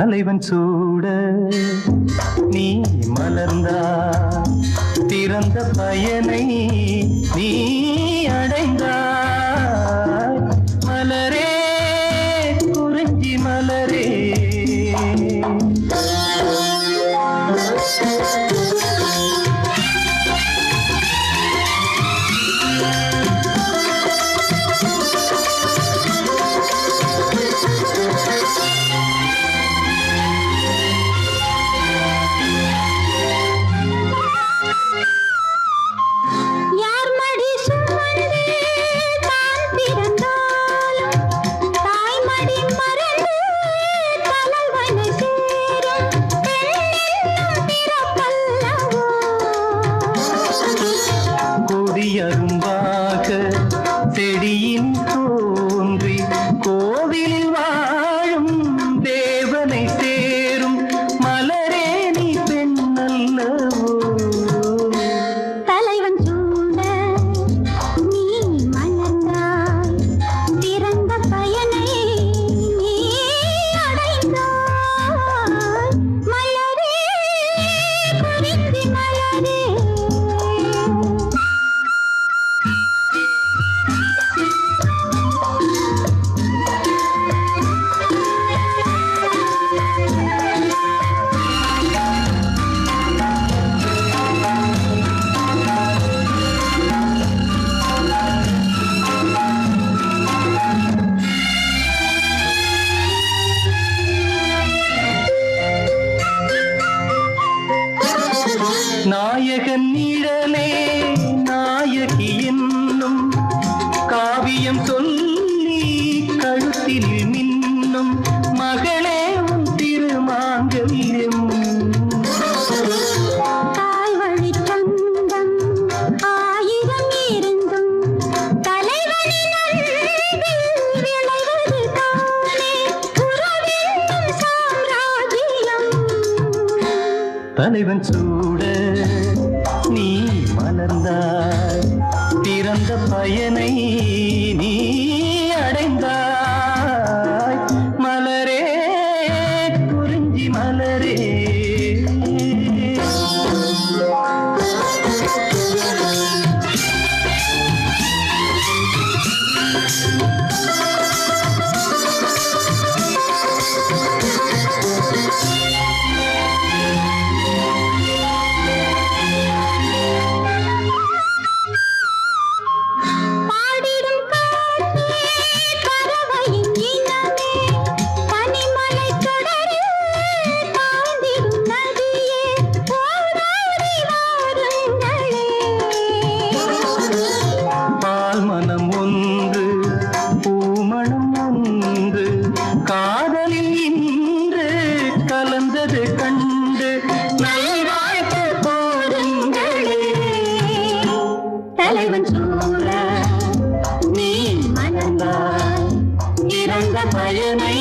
தலைவன் சூட நீ மலர்ந்தா. திறந்த பயனை நீ அடைந்தா. கொடியரும்பாக நாயகன் நிழலே நாயகி என்னும் காவியம் சொல்லி கழுத்தில் மின்னும் மகளே உன் திருமாங்கல்யம். தலைவன் சூட நீ மலர்ந்தாய். பிறந்த பயனை நீ தலைவன் சூழ நீ மயந்தாய் இறந்த பயனை